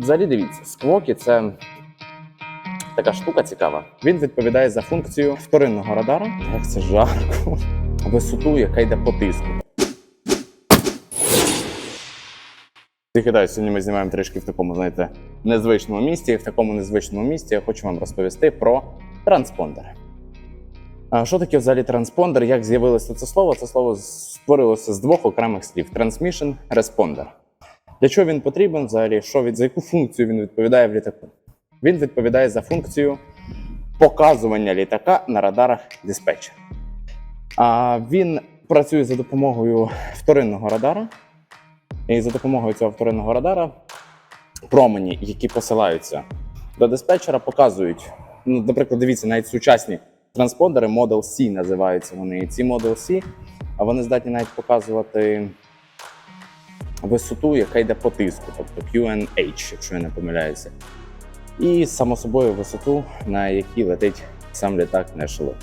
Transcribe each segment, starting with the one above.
Взагалі дивіться, сквокі це така штука цікава. Він відповідає за функцію вторинного радара. Як це жарко. Висоту, яка йде по тиску. Гадаю, сьогодні ми знімаємо трішки в такому, знаєте, незвичному місці. І в такому незвичному місці я хочу вам розповісти про транспондери. А що таке взагалі транспондер? Як з'явилося це слово? Це слово створилося з двох окремих слів: Transmission Responder. Для чого він потрібен взагалі? Що від за яку функцію він відповідає в літаку? Він відповідає за функцію показування літака на радарах диспетчера. А він працює за допомогою вторинного радара. І за допомогою цього вторинного радара промені, які посилаються до диспетчера, показують. Ну, наприклад, дивіться, навіть сучасні транспондери Model C називаються вони. І ці Model C, вони здатні навіть показувати висоту, яка йде по тиску, тобто QNH, якщо я не помиляюся. І само собою висоту, на якій летить сам літак не ешелон.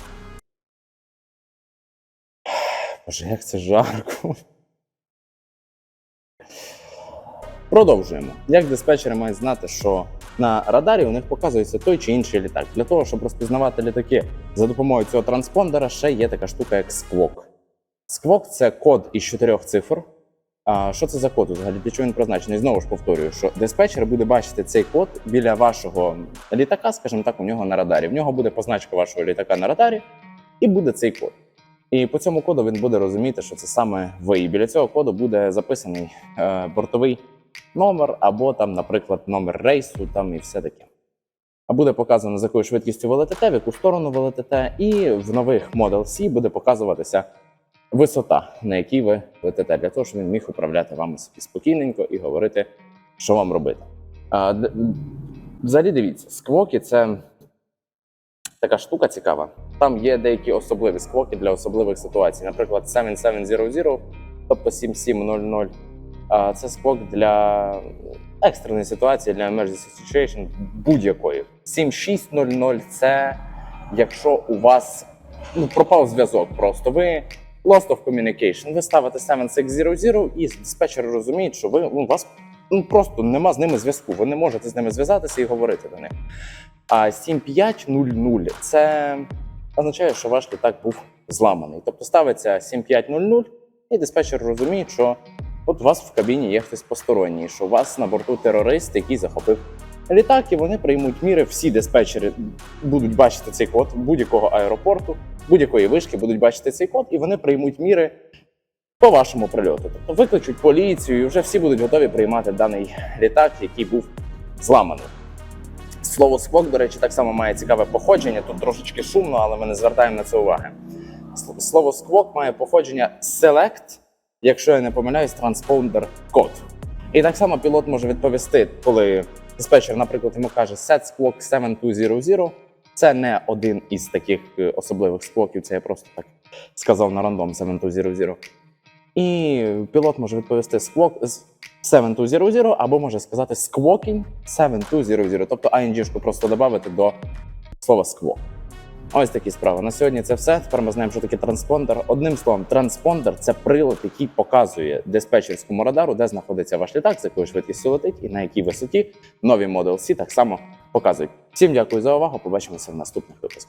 Боже, як це жарко. Продовжуємо. Як диспетчери мають знати, що на радарі у них показується той чи інший літак. Для того, щоб розпізнавати літаки за допомогою цього транспондера, ще є така штука, як сквок. Сквок це код із чотирьох цифр. А що це за код взагалі? Для чого він призначений? Знову ж повторюю, що диспетчер буде бачити цей код біля вашого літака, скажімо так, у нього на радарі. В нього буде позначка вашого літака на радарі, і буде цей код. І по цьому коду він буде розуміти, що це саме ви. І біля цього коду буде записаний е, бортовий номер, або там, наприклад, номер рейсу, там і все таке. А буде показано, з якою швидкістю ви летите, в яку сторону ви летите, і в нових Model C буде показуватися висота, на якій ви летите, для того, щоб він міг управляти вами собі спокійненько і говорити, що вам робити. А, взагалі дивіться, сквоки це така штука цікава. Там є деякі особливі сквоки для особливих ситуацій. Наприклад, 7700, тобто 7700 це сквок для екстреної ситуації, для emergency situation будь-якої. 7600 це якщо у вас ну, пропав зв'язок, просто ви lost of communication. Ви ставите 7600 і диспетчер розуміє, що ви ну, у вас ну, просто нема з ними зв'язку. Ви не можете з ними зв'язатися і говорити до них. А 7500 це означає, що ваш літак був зламаний. Тобто ставиться 7500, і диспетчер розуміє, що от у вас в кабіні є хтось посторонній, що у вас на борту терорист, який захопив літак, і вони приймуть міри. Всі диспетчери будуть бачити цей код будь-якого аеропорту, будь-якої вишки будуть бачити цей код, і вони приймуть міри по вашому прильоту. Тобто викличуть поліцію, і вже всі будуть готові приймати даний літак, який був зламаний. Слово сквок, до речі, так само має цікаве походження. Тут трошечки шумно, але ми не звертаємо на це уваги. Слово сквок має походження select, якщо я не помиляюсь, транспондер код. І так само пілот може відповісти, коли диспетчер, наприклад, йому каже set squawk 7200. Це не один із таких е, особливих склоків, це я просто так сказав на рандом 7200. І пілот може відповісти з 7200 або може сказати squawking 7200, тобто ing-шку просто додати до слова squawk. Ось такі справи. На сьогодні це все. Тепер ми знаємо, що таке транспондер. Одним словом, транспондер це прилад, який показує диспетчерському радару, де знаходиться ваш літак, з якою швидкістю летить і на якій висоті нові Model C так само показують. Всім дякую за увагу. Побачимося в наступних випусках.